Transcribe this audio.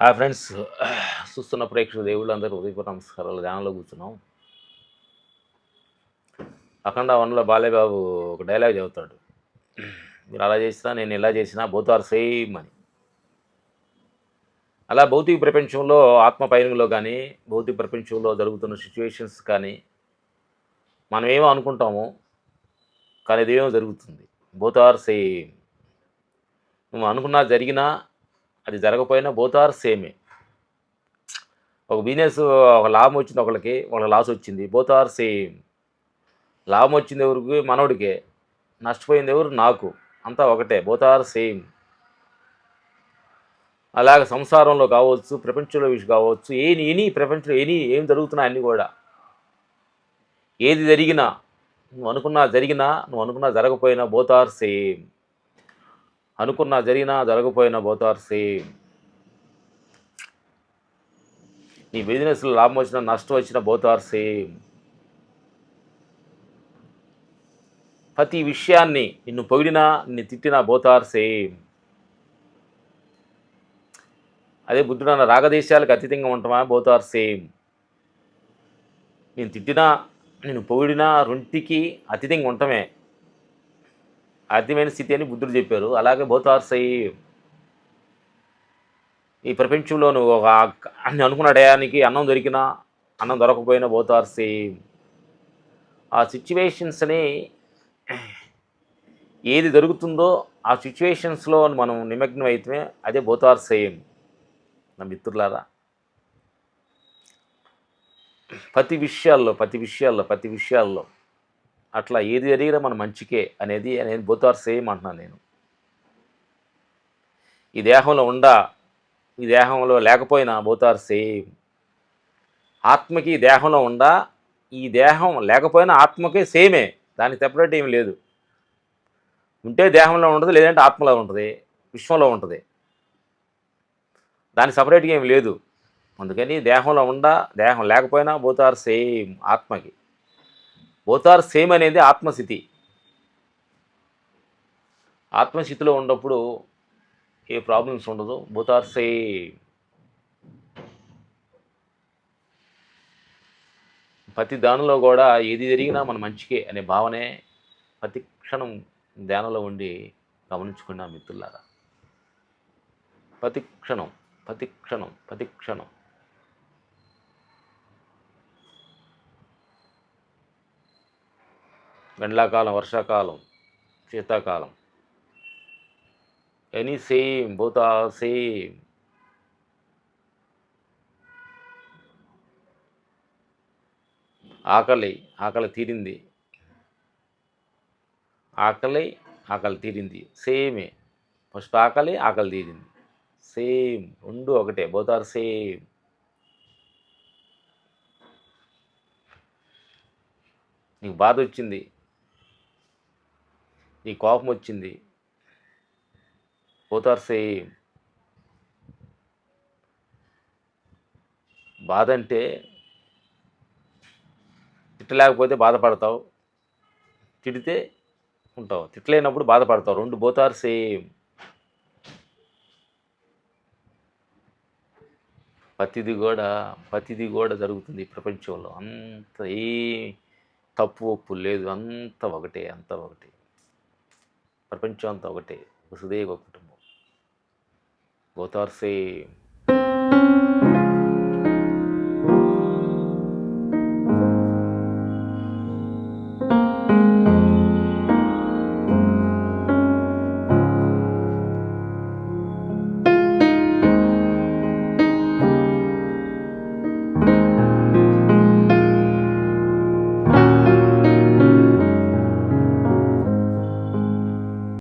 ఆ ఫ్రెండ్స్. చూస్తున్న ప్రేక్షకులు దేవుళ్ళు అందరూ ఉదయపూర్ నమస్కారాలు. ధ్యానంలో కూర్చున్నాం. అఖండ వన్లో బాలేబాబు ఒక డైలాగ్ చెబుతాడు. మీరు అలా చేసినా నేను ఇలా చేసినా బోత్ ఆర్ సేమ్ అని. అలా భౌతిక ప్రపంచంలో ఆత్మ పయనంలో కానీ భౌతిక ప్రపంచంలో జరుగుతున్న సిచ్యువేషన్స్ కానీ మనం ఏమో అనుకుంటాము కానీ ఇదేమో జరుగుతుంది. బోత్ ఆర్ సేమ్ నువ్వు అనుకున్నా జరిగినా అది జరగకపోయినా బోత్ ఆర్ సేమే ఒక బిజినెస్ ఒక లాభం వచ్చింది ఒకరికి వాళ్ళకి లాస్ వచ్చింది. బోత్ ఆర్ సేమ్ లాభం వచ్చింది ఎవరికి? మనోడికే. నష్టపోయింది ఎవరు? నాకు. అంతా ఒకటే. బోత్ ఆర్ సేమ్ అలాగే సంసారంలో కావచ్చు ప్రపంచంలో విషయం కావచ్చు ఏని ఎనీ ప్రపంచంలో ఎనీ ఏం జరుగుతున్నాయి అన్నీ కూడా. ఏది జరిగినా నువ్వు అనుకున్నా జరిగినా నువ్వు అనుకున్నా జరగపోయినా బోత్ ఆర్ సేమ్ అనుకున్నా జరిగినా జరగపోయినా బోతార్ సేమ్. నీ బిజినెస్లో లాభం వచ్చినా నష్టం వచ్చినా బోతార్ సేమ్. ప్రతి విషయాన్ని నిన్ను పొగిడినా నిన్ను తిట్టినా బోతార్ సేమ్. అదే బుద్ధుడు అన్న రాగదేశాలకు అతీతంగా ఉంటామా బోత్ సేమ్. నేను తిట్టినా నేను పొగిడినా రెంటికి అతీతంగా ఉండటమే అర్థమైన స్థితి అని బుద్ధుడు చెప్పారు. అలాగే బోత్ ఈ ప్రపంచంలో నువ్వు ఒక అన్ని అనుకున్న టయానికి అన్నం దొరికినా అన్నం దొరకపోయినా బోత్ ఆ సిచ్యువేషన్స్ని ఏది జరుగుతుందో ఆ సిచ్యువేషన్స్లో మనం నిమగ్నం అయితే అదే బోత్ నా మిత్రులారా. ప్రతి విషయాల్లో ప్రతి విషయాల్లో ప్రతి విషయాల్లో అట్లా ఏది జరిగినా మన మంచికే అనేది నేను బోత్ ఆర్ సేమ్ అంటున్నాను నేను. ఈ దేహంలో ఉండా ఈ దేహంలో లేకపోయినా బోత్ ఆర్ సేమ్ ఆత్మకి దేహంలో ఉండా ఈ దేహం లేకపోయినా ఆత్మకి సేమే దానికి సెపరేట్ ఏమి లేదు. ఉంటే దేహంలో ఉంటుంది లేదంటే ఆత్మలో ఉంటుంది విశ్వంలో ఉంటుంది. దానికి సపరేట్గా ఏమి లేదు. అందుకని దేహంలో ఉండా దేహం లేకపోయినా బోత్ ఆర్ సేమ్ ఆత్మకి. బోత్ ఆర్ సేమ్ అనేది ఆత్మస్థితి. ఆత్మస్థితిలో ఉన్నప్పుడు ఏ ప్రాబ్లమ్స్ ఉండదు. బోత్ ఆర్ సేమ్ ప్రతి దానిలో కూడా ఏది జరిగినా మన మంచికే అనే భావనే ప్రతి క్షణం ధ్యానంలో ఉండి గమనించుకున్నా మిత్రులారా. ప్రతి క్షణం ప్రతి క్షణం ప్రతి క్షణం. ఎండాకాలం వర్షాకాలం శీతాకాలం. Any same both are same ఆకలి ఆకలి తీరింది. ఆకలి ఆకలి తీరింది. సేమే ఫస్ట్ ఆకలి ఆకలి తీరింది. సేమ్ రెండు ఒకటే. బోత్ ఆర్ సేమ్ నీకు బాధ వచ్చింది. నీ కోపం వచ్చింది. బోత్ బాధ అంటే తిట్టలేకపోతే బాధపడతావు. తిడితే ఉంటావు. తిట్టలేనప్పుడు బాధపడతావు. రెండు పోతారు సేమ్ ప్రతిది కూడా ప్రతిది కూడా జరుగుతుంది ప్రపంచంలో. అంత ఏ తప్పు ఒప్పు లేదు. అంత ఒకటే అంత ఒకటే. ప్రపంచం అంతా ఒకటే వసుదేవ కుటుంబం. గోతార్సే